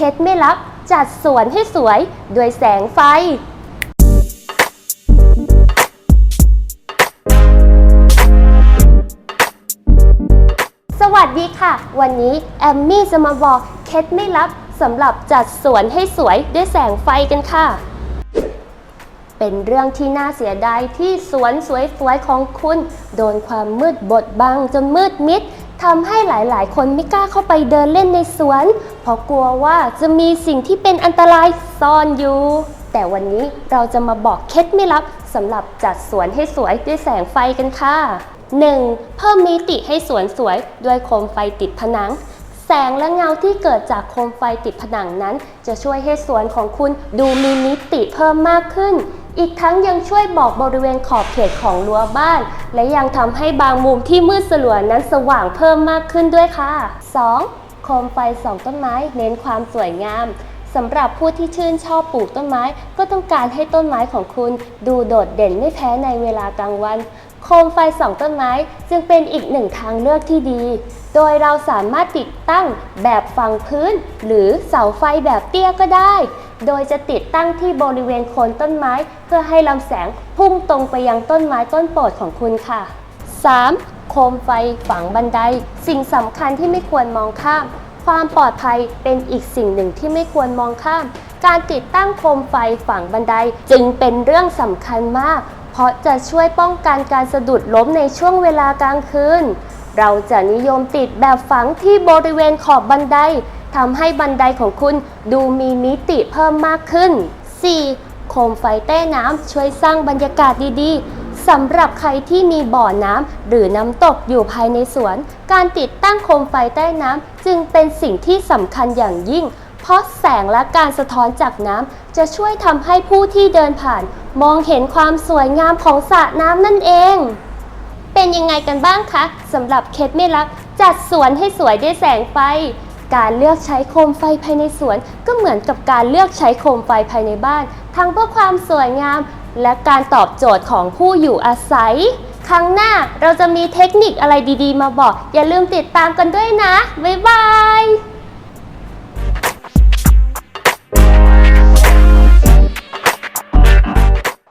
เคล็ดไม่ลับจัดสวนให้สวยด้วยแสงไฟ สวัสดีค่ะ วันนี้แอมมี่จะมาบอกเคล็ดไม่ลับสำหรับจัดสวนให้สวยด้วยแสงไฟกันค่ะ เป็นเรื่องที่น่าเสียดายที่สวนสวยๆของคุณ โดนความมืดบดบังจนมืดมิด ทำให้หลายๆ คนไม่กล้าเข้าไปเดินเล่นในสวน เพราะกลัวว่าจะมีสิ่งที่เป็นอันตรายซ่อนอยู่ แต่วันนี้เราจะมาบอกเคล็ดไม่ลับสำหรับจัดสวนให้สวยด้วยแสงไฟกันค่ะ 1. เพิ่มมิติให้สวนสวยด้วยโคมไฟติดผนัง แสงและเงาที่เกิดจากโคมไฟติดผนังนั้น จะช่วยให้สวนของคุณดูมีมิติเพิ่มมากขึ้น อีกทั้งยังช่วยบอกบริเวณขอบเขตของรั้วบ้าน และยังทำให้บางมุมที่มืดสลัวนั้นสว่างเพิ่มมากขึ้นด้วยค่ะ 2. โคมไฟส่องต้นไม้เน้นความสวยงามสำหรับผู้ที่ชื่นชอบปลูกต้นไม้ ก็ต้องการให้ต้นไม้ของคุณดูโดดเด่นไม่แพ้ในเวลากลางวัน โคมไฟส่องต้นไม้จึงเป็นอีกหนึ่งทางเลือกที่ดี โดยเราสามารถติดตั้งแบบฝังพื้น หรือเสาไฟแบบเตี้ยก็ได้ โดยจะติดตั้งที่บริเวณโคนต้นไม้ เพื่อให้ลำแสงพุ่งตรงไปยังต้นไม้ต้นโปรดของคุณค่ะ 3. โคมไฟฝังบันได สิ่งสำคัญที่ไม่ควรมองข้าม ความปลอดภัยเป็นอีกสิ่งหนึ่งที่ไม่ควรมองข้าม การติดตั้งโคมไฟฝังบันไดจึงเป็นเรื่องสำคัญมาก เพราะจะช่วยป้องกันการสะดุดล้มในช่วงเวลากลางคืน เราจะนิยมติดแบบฝังที่บริเวณขอบบันได ทำให้บันไดของคุณดูมีมิติเพิ่มมากขึ้น 4. โคมไฟเต้น้ำช่วยสร้างบรรยากาศดีๆสำหรับใครที่มีบ่อน้ำหรือน้ำตกอยู่ภายในสวน การติดตั้งโคมไฟใต้น้ำจึงเป็นสิ่งที่สำคัญอย่างยิ่ง เพราะแสงและการสะท้อนจากน้ำจะช่วยทำให้ผู้ที่เดินผ่าน มองเห็นความสวยงามของสระน้ำนั่นเอง เป็นยังไงกันบ้างคะสำหรับเคล็ดไม่ลับจัดสวนให้สวยด้วยแสงไฟ การเลือกใช้โคมไฟภายในสวน ก็เหมือนกับการเลือกใช้โคมไฟภายในบ้าน ทั้งเพื่อความสวยงาม และการตอบโจทย์ของผู้อยู่อาศัย ครั้งหน้าเราจะมีเทคนิคอะไรดีๆ มาบอก อย่าลืมติดตามกันด้วยนะ บ๊ายบาย